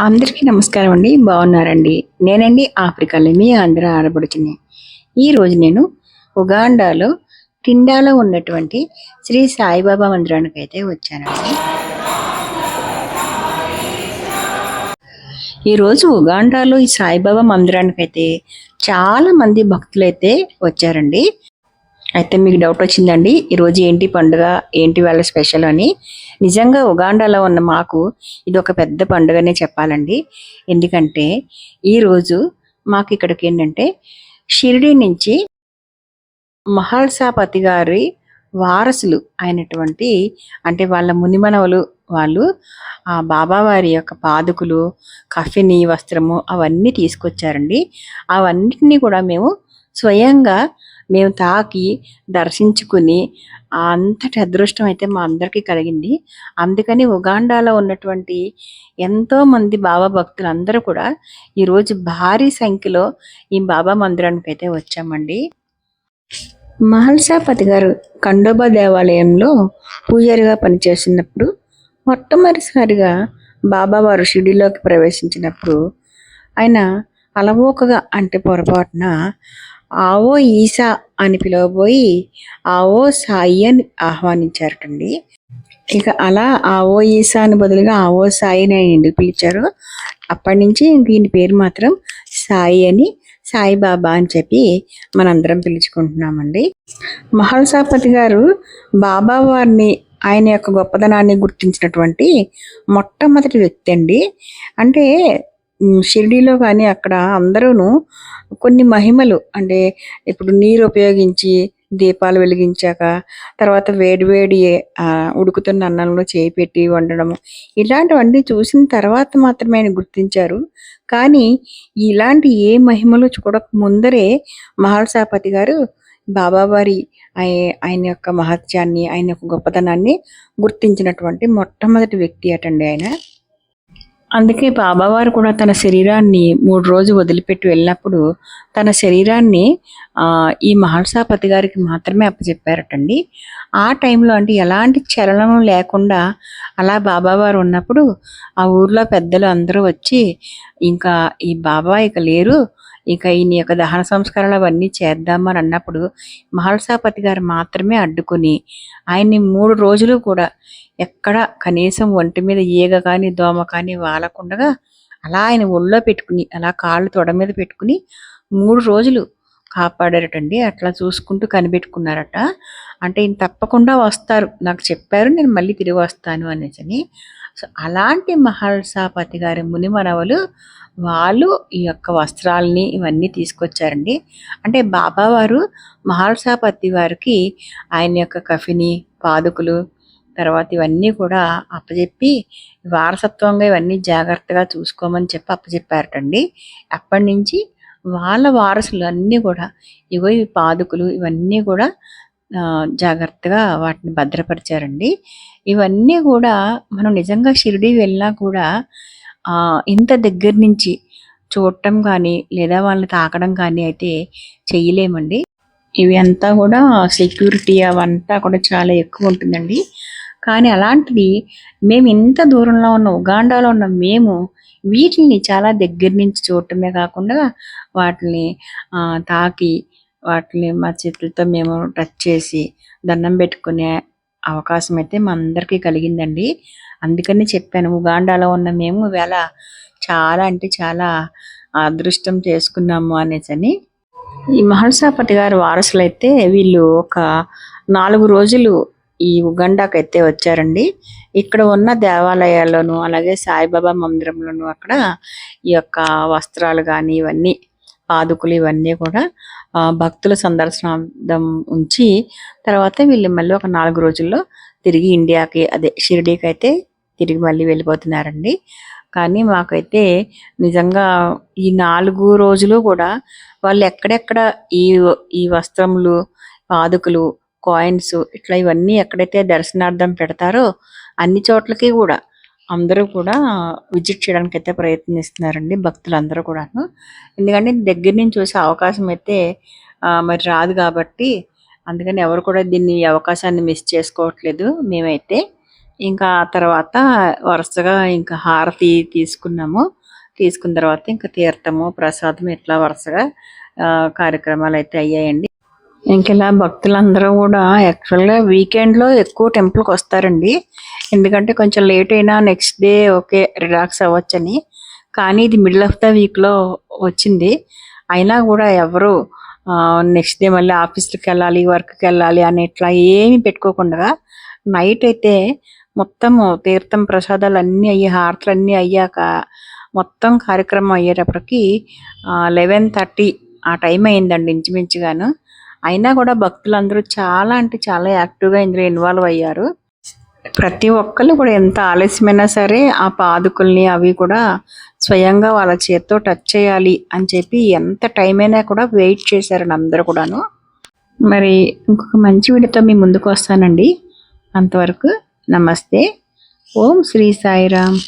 అందరికీ నమస్కారం అండి. బాగున్నారండి. నేనండి ఆఫ్రికాలో మీ ఆంధ్ర ఆడబడుచుని ఈరోజు నేను ఉగాండాలో టిండాలో ఉన్నటువంటి శ్రీ సాయిబాబా మందిరానికి అయితే వచ్చానండి ఈరోజు ఉగాండాలో ఈ సాయిబాబా మందిరానికి అయితే చాలా మంది భక్తులు అయితే వచ్చారండి. అయితే మీకు డౌట్ వచ్చిందండి ఈరోజు ఏంటి పండుగ ఏంటి వాళ్ళ స్పెషల్ అని. నిజంగా ఉగాండాలో ఉన్న మాకు ఇది ఒక పెద్ద పండుగనే చెప్పాలండి. ఎందుకంటే ఈరోజు మాకు ఇక్కడికి ఏంటంటే షిరిడి నుంచి మహల్సాపతి గారి వారసులు అయినటువంటి అంటే వాళ్ళ మునిమనవలు వాళ్ళు ఆ బాబావారి యొక్క పాదుకులు కఫిని వస్త్రము అవన్నీ తీసుకొచ్చారండి. అవన్నిటినీ కూడా మేము స్వయంగా మేము తాకి దర్శించుకుని అంతటి అదృష్టం అయితే మా అందరికీ కలిగింది. అందుకని ఉగాండాలో ఉన్నటువంటి ఎంతో మంది బాబా భక్తులు అందరూ కూడా ఈరోజు భారీ సంఖ్యలో ఈ బాబా మందిరానికి అయితే వచ్చామండి. మహల్సాపతి గారు ఖండోబా దేవాలయంలో పూజారిగా పనిచేసినప్పుడు మొట్టమొదటిసారిగా బాబావారు షిడిలోకి ప్రవేశించినప్పుడు ఆయన అలవోకగా అంటే పొరపాటున ఆవో ఈసా అని పిలవబోయి ఆవో సాయి అని ఆహ్వానించారటండి. ఇక అలా ఆవో ఈసా అని బదులుగా ఆవో సాయి అని ఆయన ఎందుకు పిలిచారు అప్పటి నుంచి దీని పేరు మాత్రం సాయి అని సాయిబాబా అని చెప్పి మనందరం పిలుచుకుంటున్నామండి. మహల్సాపతి గారు బాబా వారిని ఆయన యొక్క గొప్పదనాన్ని గుర్తించినటువంటి మొట్టమొదటి వ్యక్తి అండి. అంటే షిరిడీలో కానీ అక్కడ అందరూను కొన్ని మహిమలు. అంటే ఇప్పుడు నీరు ఉపయోగించి దీపాలు వెలిగించాక తర్వాత వేడివేడి ఉడుకుతున్న అన్నంలో చేయి పెట్టి వండడం ఇలాంటివన్నీ చూసిన తర్వాత మాత్రమే ఆయన గుర్తించారు. కానీ ఇలాంటి ఏ మహిమలు చూడక ముందరే మహల్సాపతి గారు బాబావారి ఆయ- ఆయన యొక్క మహత్యాన్ని ఆయన యొక్క గొప్పతనాన్ని గుర్తించినటువంటి మొట్టమొదటి వ్యక్తి అటండి ఆయన. అందుకే బాబావారు కూడా తన శరీరాన్ని మూడు రోజు వదిలిపెట్టి వెళ్ళినప్పుడు తన శరీరాన్ని ఈ మహర్షాపతి గారికి మాత్రమే అప్పచెప్పారటండి. ఆ టైంలో అంటే ఎలాంటి చలనం లేకుండా అలా బాబావారు ఉన్నప్పుడు ఆ ఊర్లో పెద్దలు అందరూ వచ్చి ఇంకా ఈ బాబా ఇక లేరు ఇక ఈయన యొక్క దహన సంస్కారాలు అవన్నీ చేద్దామని అన్నప్పుడు మహల్సాపతి గారు మాత్రమే అడ్డుకుని ఆయన్ని మూడు రోజులు కూడా ఎక్కడ కనీసం ఒంటి మీద ఈగ కానీ దోమ కానీ వాలకుండగా అలా ఆయన ఒళ్ళో పెట్టుకుని అలా కాళ్ళు తొడ మీద పెట్టుకుని మూడు రోజులు కాపాడారటండి. అట్లా చూసుకుంటూ కనిపెట్టుకున్నారట. అంటే ఈయన తప్పకుండా వస్తారు. నాకు చెప్పారు నేను మళ్ళీ తిరిగి వస్తాను అనేసి సో అలాంటి మహర్షాపతి గారి ముని మనవలు వాళ్ళు ఈ యొక్క వస్త్రాలని ఇవన్నీ తీసుకొచ్చారండి. అంటే బాబావారు మహర్షాపతి వారికి ఆయన యొక్క కఫిని పాదుకులు తర్వాత ఇవన్నీ కూడా అప్పచెప్పి వారసత్వంగా ఇవన్నీ జాగ్రత్తగా చూసుకోమని చెప్పి అప్పచెప్పారటండి అప్పటి నుంచి వాళ్ళ వారసులు అన్నీ కూడా ఇగో ఇవి పాదుకులు ఇవన్నీ కూడా జాగ్రత్తగా వాటిని భద్రపరిచారండి. ఇవన్నీ కూడా మనం నిజంగా షిరిడి వెళ్ళినా కూడా ఇంత దగ్గర నుంచి చూడటం కానీ లేదా వాళ్ళని తాకడం కానీ అయితే చేయలేమండి. ఇవి అంతా కూడా సెక్యూరిటీ అవంతా కూడా చాలా ఎక్కువ ఉంటుందండి. కానీ అలాంటిది మేము ఇంత దూరంలో ఉన్న ఉగాండాలో ఉన్న మేము వీటిని చాలా దగ్గర నుంచి చూడటమే కాకుండా వాటిని తాకి వాటిని మా చేతులతో మేము టచ్ చేసి దండం పెట్టుకునే అవకాశం అయితే మా అందరికీ కలిగిందండి. అందుకని చెప్పాను ఉగాండాలో ఉన్న మేము వేళ చాలా అంటే చాలా అదృష్టం చేసుకున్నాము అనేసి అని. ఈ మహల్సాపతి గారి వారసులు అయితే వీళ్ళు ఒక నాలుగు రోజులు ఈ ఉగండాకి అయితే వచ్చారండి. ఇక్కడ ఉన్న దేవాలయాల్లోనూ అలాగే సాయిబాబా మందిరంలోను అక్కడ ఈ యొక్క వస్త్రాలు కానీ ఇవన్నీ పాదుకులు ఇవన్నీ కూడా భక్తుల సందర్శనార్థం ఉంచి తర్వాత వీళ్ళు మళ్ళీ ఒక నాలుగు రోజుల్లో తిరిగి ఇండియాకి అదే షిరిడీకి అయితే తిరిగి మళ్ళీ వెళ్ళిపోతున్నారండి. కానీ మాకైతే నిజంగా ఈ నాలుగు రోజులు కూడా వాళ్ళు ఎక్కడెక్కడ ఈ ఈ వస్త్రములు పాదుకులు కాయిన్స్ ఇట్లా ఇవన్నీ ఎక్కడైతే దర్శనార్థం పెడతారో అన్ని చోట్లకి కూడా అందరూ కూడా విజిట్ చేయడానికి అయితే ప్రయత్నిస్తున్నారండి భక్తులందరూ కూడాను. ఎందుకంటే దగ్గర నుంచి చూసే అవకాశం అయితే మరి రాదు కాబట్టి అందుకని ఎవరు కూడా దీన్ని అవకాశాన్ని మిస్ చేసుకోవట్లేదు మేమైతే. ఇంకా ఆ తర్వాత వరుసగా ఇంకా హారతి తీసుకున్నాము. తీసుకున్న తర్వాత ఇంకా తీర్థము ప్రసాదం ఇట్లా వరుసగా కార్యక్రమాలు అయితే అయ్యాయండి. ఇంక ఇలా భక్తులందరూ కూడా యాక్చువల్గా వీకెండ్లో ఎక్కువ టెంపుల్కి వస్తారండి. ఎందుకంటే కొంచెం లేట్ అయినా నెక్స్ట్ డే ఓకే రిలాక్స్ అవ్వచ్చని. కానీ ఇది మిడిల్ ఆఫ్ ద వీక్లో వచ్చింది. అయినా కూడా ఎవరు నెక్స్ట్ డే మళ్ళీ ఆఫీస్కి వెళ్ళాలి వర్క్కి వెళ్ళాలి అని ఇట్లా ఏమి పెట్టుకోకుండా నైట్ అయితే మొత్తము తీర్థం ప్రసాదాలు అన్నీ అయ్యి హారతులు అన్నీ అయ్యాక మొత్తం కార్యక్రమం అయ్యేటప్పటికి లెవెన్ థర్టీ ఆ టైం అయిందండి ఇంచుమించుగాను. అయినా కూడా భక్తులందరూ చాలా అంటే చాలా యాక్టివ్గా ఇందులో ఇన్వాల్వ్ అయ్యారు. ప్రతి ఒక్కళ్ళు కూడా ఎంత ఆలస్యమైనా సరే ఆ పాదుకుల్ని అవి కూడా స్వయంగా వాళ్ళ చేత్తో టచ్ చేయాలి అని చెప్పి ఎంత టైం అయినా కూడా వెయిట్ చేశారండి అందరూ కూడాను. మరి ఇంకొక మంచి వీడియోతో మీ ముందుకు వస్తానండి. అంతవరకు నమస్తే. ఓం శ్రీ సాయిరామ్.